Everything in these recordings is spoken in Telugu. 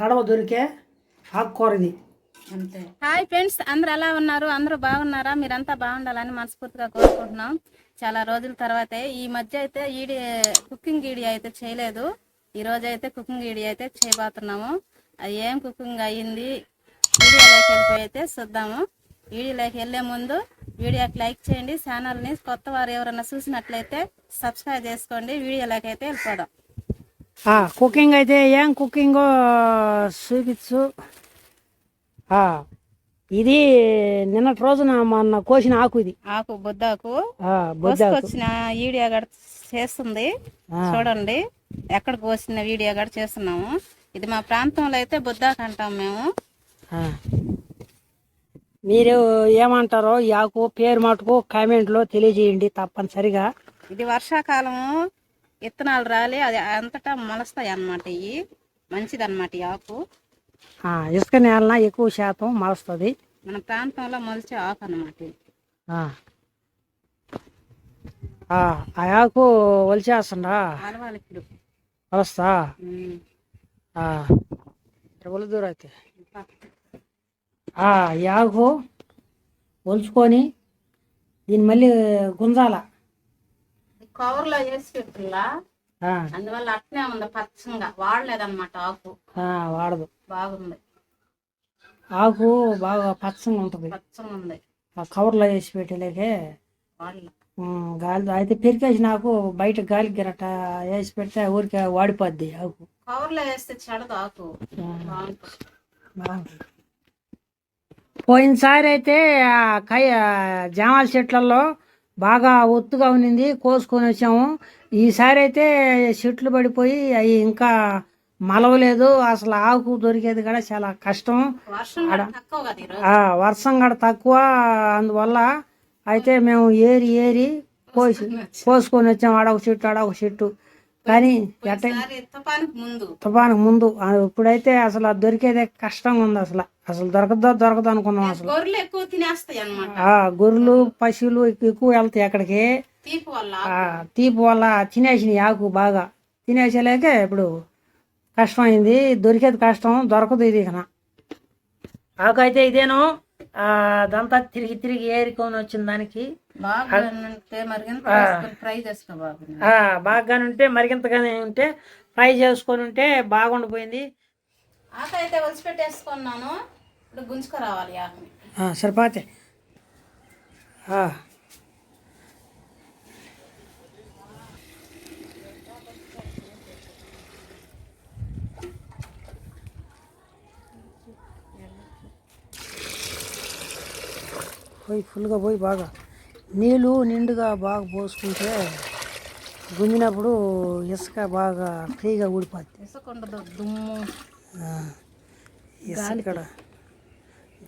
తడవ దొరికే ఆకుకూర ఇది. అంతే. హాయ్ ఫ్రెండ్స్ అందరు ఎలా ఉన్నారు? అందరూ బాగున్నారా? మీరంతా బాగుండాలని మనస్ఫూర్తిగా కోరుకుంటున్నాం. చాలా రోజుల తర్వాతే ఈ మధ్య అయితే ఈడి కుకింగ్ ఈడి అయితే చేయలేదు. ఈ రోజు అయితే కుకింగ్ ఈడి అయితే చేయబోతున్నాము. అది ఏం కుకింగ్ అయ్యింది? వీడియోలోకి వెళ్ళిపోయి అయితే చూద్దాము. వీడియోలోకి వెళ్ళే ముందు వీడియోకి లైక్ చేయండి. ఛానల్ని కొత్త వారు ఎవరైనా చూసినట్లయితే సబ్స్క్రైబ్ చేసుకోండి. వీడియోలోకి అయితే వెళ్ళిపోదాం. కుకింగ్ అయితే ఏం కుకింగ్ చూపించు ఇది నిన్నటి రోజున మొన్న కోసిన ఆకు ఇది ఆకు బొద్దాకు కోసుకొచ్చిన వీడియో కూడా చేస్తుంది. చూడండి. ఎక్కడ కోసిన వీడియో కూడా చేస్తున్నాము. ఇది మా ప్రాంతంలో అయితే బుద్దాకు అంటాం మేము. మీరు ఏమంటారో ఈ ఆకు పేరు మటుకు కామెంట్లో తెలియజేయండి తప్పనిసరిగా. ఇది వర్షాకాలము. విత్తనాలు రాలి అది అంతటా మొలస్తాయి అన్నమాట ఇవి మంచిది అనమాట ఈ ఆకు. ఇసుక నేలన ఎక్కువ శాతం మలుస్తుంది. మన ప్రాంతంలో మొలిచే ఆకు అనమాట ఆ. ఆకు ఒలిచేస్తుండా ఆలవాలికిడు వస్తా ఒలుదూరు అయితే. ఈ ఆకు ఒలుచుకొని దీన్ని మళ్ళీ గుంజాల? కవర్లో వేసి పెట్టులా ఆ, అందువల్ల అట్నే ఉంది పచ్చంగా. వాడలేదన్నమాట ఆకు. ఆ, వాడదు. బాగుంది. ఆకు బాగా పచ్చగా ఉంటుంది. పచ్చగా ఉంది. ఆ కవర్లో వేసి పెట్టలేకే. గాలి అయితే పెరికేసి నాకు బయట గాలి గిరట వేసి పెడితే ఊరికే వాడిపోద్ది ఆకు. కవర్లో వేస్తే చెడదు ఆకు. బాగుంటుంది. పోయినసారి అయితే ఆ కై జామాల చెట్లలో బాగా ఒత్తుగా ఉన్నింది కోసుకొని వచ్చాము. ఈసారి అయితే చెట్లు పడిపోయి అవి ఇంకా మలవలేదు. అసలు ఆకు దొరికేది కూడా చాలా కష్టం. వర్షం కూడా తక్కువ అందువల్ల అయితే మేము ఏరి ఏరి కోసి కోసుకొని వచ్చాము ఆడొక చెట్టు ఆడొక చెట్టు. కానీ తుఫానికి ముందు. తుఫాను ముందు. ఇప్పుడైతే అసలు దొరికేదే కష్టంగా ఉంది అసలు. అసలు దొరకదో దొరకదు అనుకున్నాం అసలు. గొర్రెలు ఎక్కువ తినేస్తాయి గొర్రెలు పశువులు ఎక్కు- ఎక్కువ వెళ్తాయి అక్కడికి. తీపి వల్ల తీపి వల్ల తినేసినాయి ఆకు బాగా. తినేసేలేకే ఇప్పుడు కష్టం అయింది దొరికేది కష్టం దొరకదు ఇది ఇక ఆకు అయితే ఇదేను. అదంతా తిరిగి తిరిగి ఏరుకొని వచ్చిన దానికి బాగా ఉంటే మరిగింతగానే ఉంటే ఫ్రై చేసుకొని ఉంటే బాగుండిపోయింది. ఆక అయితే ఒలిచి పెట్టేసుకున్నాను ఇప్పుడు గుంజుకు రావాలి ఆకుని. సరిపోతే. పోయి ఫుల్గా పోయి బాగా నీళ్ళు నిండుగా బాగా పోసుకుంటే గుంజినప్పుడు ఇసుక బాగా ఫ్రీగా ఊడిపోద్ది. ఇసుక ఉండదు దుమ్ము. ఇసుక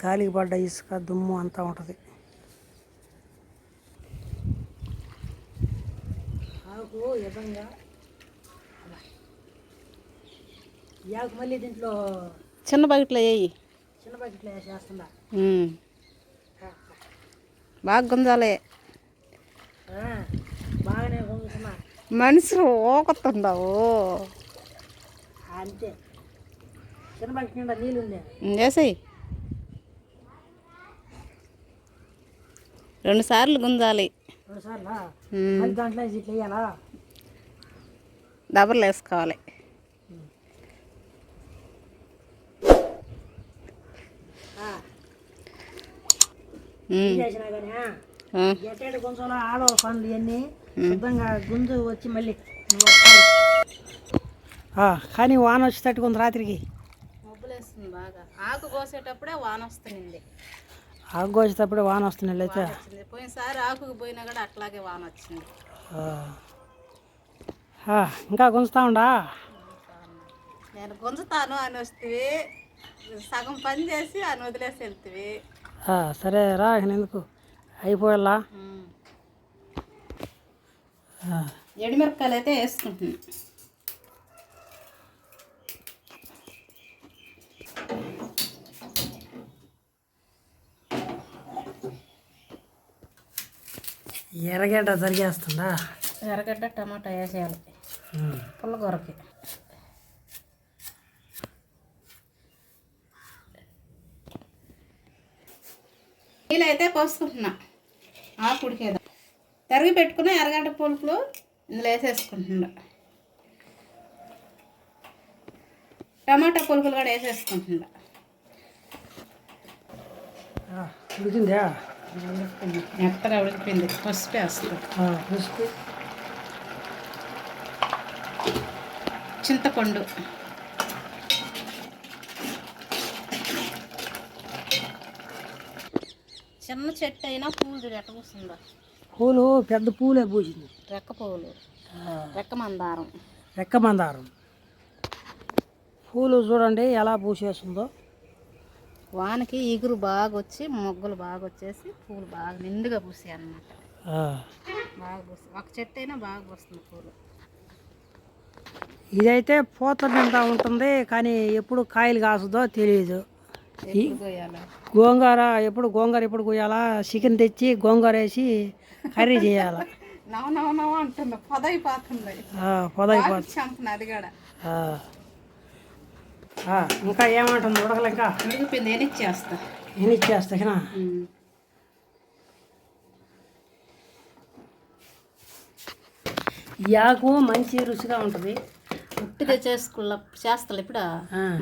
గాలికి. పడ్డ ఇసుక దుమ్ము అంతా ఉంటుంది. ఆకు ఆకు మళ్ళీ దీంట్లో చిన్న బకెట్లో వేయి. చిన్న బకెట్లో వేసేస్తుందా బాగా గుంజాలి మనుషులు ఓకుతుండవు అంతే. చేసేయి రెండు సార్లు గుంజాలి దాంట్లో దబర్లు వేసుకోవాలి. చేసినా కానీ ఆ. ఎట్టేటి గుంజలో ఆడవ పనులు ఇవన్నీ శుద్ధంగా గుంజు వచ్చి మళ్ళీ కానీ వాన వచ్చి తట్టుకుంది రాత్రికి. మబ్బులేస్తుంది బాగా. ఆకు కోసేటప్పుడే వాన వస్తుంది ఆకు కోసేటప్పుడు వాన వస్తున్నాయి అయితే. పోయినసారి ఆకుకు పోయినా కూడా అట్లాగే వాన వచ్చింది. ఇంకా గుంజుతా ఉండా? నేను గుంజుతాను అని వస్తే సగం పని చేసి అని వదిలేసి వెళ్తివి. సరే రా ఎందుకు అయిపోయాలా? ఎడిమిరపకాయలు అయితే వేసుకుంటున్నాను ఎర్రగడ్డ జరిగేస్తుందా ఎర్రగడ్డ టమాటా వేసేయాలి. పుల్లగూరకి. నీళ్ళు అయితే పోసుకుంటున్నా. ఆకు ఉడికేదా తరిగి పెట్టుకున్న ఎర్రగడ్డ పులుపులు ఇందులో వేసేసుకుంటున్నా. టమాటా పులుపులు కూడా వేసేసుకుంటున్నా. ఉడికిందా? ఉడికిపోయింది. పసుపు వేస్తాం పసుపు. చింతపండు. చిన్న చెట్టు అయినా పూలు చూడు ఎట్ట పూస్తుందో పూలు పెద్ద పూలే పూసింది. రెక్క పువ్వులు ఆ, రెక్క మందారం. రెక్క మందారం. పూలు చూడండి ఎలా పూసేస్తుందో. వానకి ఇగురు బాగా వచ్చి మొగ్గలు బాగా వచ్చేసి పూలు బాగా నిండుగా పూసాయి అన్నమాట. బాగా పూసి ఒక చెట్టు అయినా బాగా పూస్తుంది పూలు. ఇదైతే పూత నిండా ఉంటుంది కానీ ఎప్పుడు కాయలు కాస్తుందో తెలియదు గోంగూర ఎప్పుడు గోంగూర ఎప్పుడు కొయ్యాలా? చికెన్ తెచ్చి గోంగూర వేసి కర్రీ చేయాలి? అంటుంది. పొదైపోతుంది పొదైపోతుంది ఇంకా ఏమంటుంది ఉడకలు ఇంకా? ఉడికిపోయింది ఎనిచ్చేస్తా కదా ఆకు మంచి రుచిగా ఉంటుంది. ఉట్టిగా చేసుకున్న చేస్తాను ఇప్పుడు.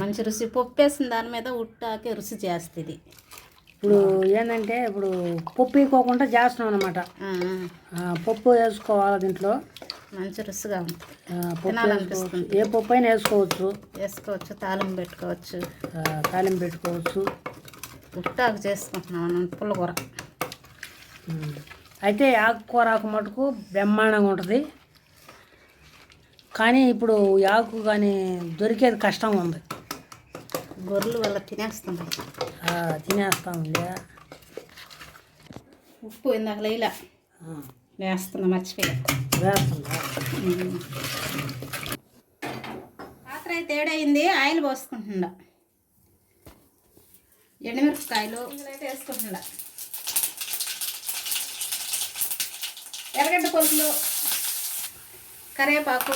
మంచి రుచి పప్పు వేసిన దాని మీద ఉట్టాకే రుచి చేస్తుంది. ఇప్పుడు ఏంటంటే ఇప్పుడు పప్పు వేయకోకుండా చేస్తున్నాం అనమాట పప్పు వేసుకోవాలి దీంట్లో. మంచి రుచిగా ఉంటుంది. ఏ పప్పు అయినా వేసుకోవచ్చు. వేసుకోవచ్చు. తాలింపు పెట్టుకోవచ్చు. తాలింపు పెట్టుకోవచ్చు. ఉట్టాకు చేసుకుంటున్నాం పుల్లకూర. అయితే ఆకుకూర ఆకు మటుకు బ్రహ్మాండంగా ఉంటుంది. కానీ ఇప్పుడు ఆకు కానీ దొరికేది కష్టంగా ఉంది. గొర్రెలు వల్ల తినేస్తున్నాయి. ఆ, తినేస్తా ఉంది ఉప్పు ఇందాక లైలా వేస్తున్నా మర్చిపోయా. వేస్తుందా? పాత్ర అయితే ఏడైంది ఆయిల్ పోసుకుంటుండా ఎండుమిరపకాయలు అయితే వేసుకుంటుండా ఎర్రగడ్డ పొలుపులు కరివేపాకు.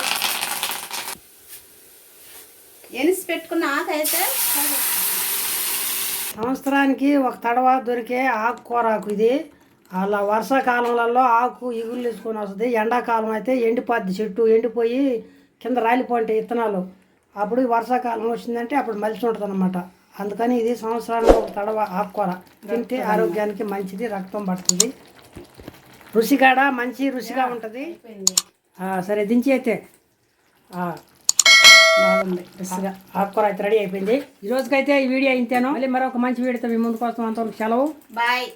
ఎనిసి పెట్టుకున్న ఆకు అయితే సంవత్సరానికి ఒక తడవ దొరికే ఆకుకూర ఆకు ఇది. అలా వర్షాకాలంలో ఆకు ఇగులు తీసుకొని వస్తుంది. ఎండాకాలం అయితే ఎండిపోద్ది చెట్టు ఎండిపోయి కింద రాలిపోంటాయి విత్తనాలు అప్పుడు వర్షాకాలం వచ్చిందంటే అప్పుడు మలిసి ఉంటుంది అనమాట అందుకని ఇది సంవత్సరానికి ఒక తడవ ఆకుకూర. తింటే ఆరోగ్యానికి మంచిది రక్తం పడుతుంది. రుచిగాడ? మంచి రుచిగా ఉంటుంది. సరే దించి అయితే. బాగుంది రుచిగా ఆకుకూర అయితే రెడీ అయిపోయింది. ఈ రోజుకైతే ఈ వీడియో అయితేనో మళ్ళీ మరొక మంచి వీడియోతో మీ ముందుకు వస్తాం అంత సెలవు. బాయ్.